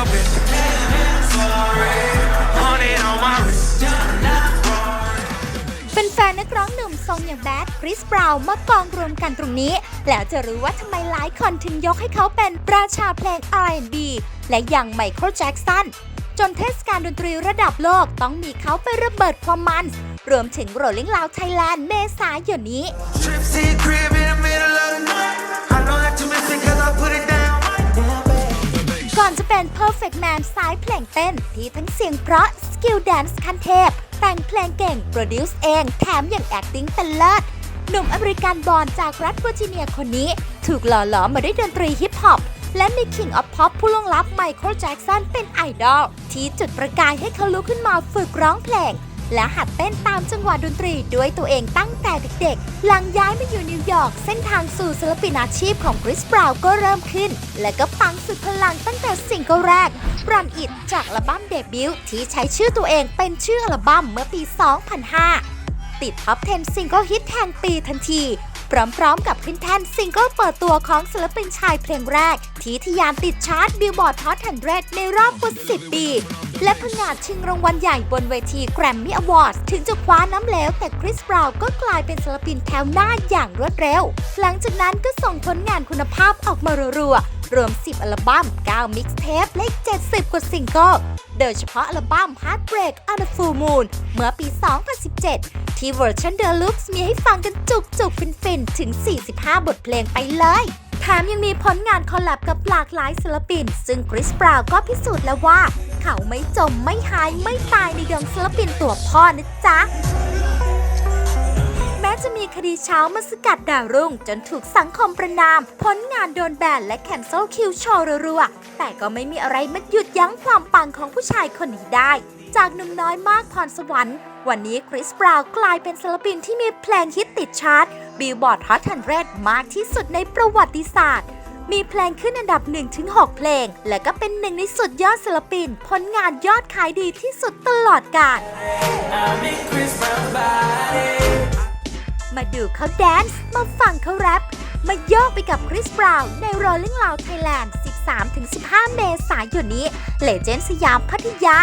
your bitch. Honey on my wrist. เป็นแฟนนักร้องหนุ่มทรงอย่างแบดคริสบราวน์มากองรวมกันตรงนี้ แล้วจะรู้ว่าทำไมหลายคนถึงยกให้เขาเป็นราชาเพลง R&B และอย่างไมเคิลแจ็กสันจนเทศกาลดนตรีระดับโลกต้องมีเขาไประเบิดความมัน รวมถึง Rolling Loud Thailand เมษายนนี้ Trip to ก่อนจะเป็น Perfect Man สายเพลงเต้น ที่ทั้งเสียงเพราะสกิลแดนซ์คันเทพ แต่งเพลงเก่ง โปรดิวซ์เอง แถมยังแอคติ้งเป็นเลิศหนุ่มอเมริกันบอลจากรัฐเวอร์จิเนียคนนี้ ถูกหล่อหลอมมาด้วยดนตรีฮิปฮอปและมี King of Pop ผู้ล่วงลับไมเคิลแจ็กสันเป็นไอดอลที่จุดประกายให้เขาลุกขึ้นมาฝึกร้องเพลง และหัดเต้นตามจังหวะดนตรีด้วยตัวเองตั้งแต่เด็กๆ หลังย้ายมาอยู่นิวยอร์กเส้นทางสู่ศิลปินอาชีพของคริสบราวน์ก็เริ่มขึ้น และก็ปังสุดพลังตั้งแต่สิงเกิลแรกรันอิดจากอัลบั้มเดบิวต์ที่ใช้ชื่อตัวเองเป็นชื่ออัลบั้มเมื่อปี 2005 ติดท็อป 10 ซิงเกิลฮิตแห่งปีทันที พร้อมๆกับขึ้นแท่นซิงเกิลเปิดตัวของศิลปินชายเพลงแรก ที่ทยานติดชาร์ตบิลบอร์ดฮอต100ในรอบกว่า10 ปี และผงาดชิงรางวัลใหญ่บนเวทีแกรมมี่อวอร์ดถึงจะคว้าน้ำเหลวแต่คริสบราวน์ก็กลายเป็นศิลปินแถวหน้าอย่างรวดเร็ว หลังจากนั้นก็ส่งผลงานคุณภาพออกมารัวๆรวม 10 อัลบั้ม 9 มิกซ์เทปและ 70 กว่าซิงเกิลโดยเฉพาะอัลบั้ม Heartbreak on a Full Moon เมื่อปี 2017 ที่เวอร์ชันเดลุกซ์มีให้ฟังกันจุกจุกๆฟินถึง 45 บทเพลงไปเลย แถมยังมีผลงานคอลแลบกับหลากหลายศิลปิน ซึ่งคริสบราวก็พิสูจน์แล้วว่า เขาไม่จมไม่หายไม่ตายในดวงศิลปินตัวพ่อนะจ๊ะแม้จะมีคดีเช้ามาสกัดดาวรุ่ง จนถูกสังคมประนาม ผลงานโดนแบนและแคนเซิลคิวโชว์รัวๆแต่ก็ไม่มีอะไรมาหยุดยั้งความปังของผู้ชายคนนี้ได้ จากหนุ่มน้อยมากพรสวรรค์ วันนี้คริสบราวกลายเป็นศิลปินที่มีเพลงฮิตติดชาร์ตบิลบอร์ดฮอตฮันเรมากที่สุดในประวัติศาสตร์ มีเพลงขึ้นอันดับ 1-6 เพลง และก็เป็นหนึ่งในสุดยอดศิลปิน ผลงานยอดขายดีที่สุดตลอดกาลมาดูเขาแดนซ์ มาฟังเขาแรปมาโยกไปกับคริสบราวน์ใน Rolling Loud Thailand 13-15 เมษายนนี้ เลเจนด์สยามพัทยา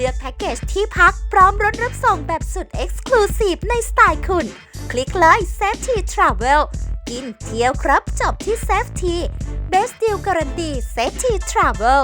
เลือกแพ็กเกจที่พักพร้อมรถรับส่งแบบสุด Exclusive ในสไตล์คุณ คลิกเลย Safety Travel กินเที่ยวครับจบที่ Safety Best Deal การันตี Safety Travel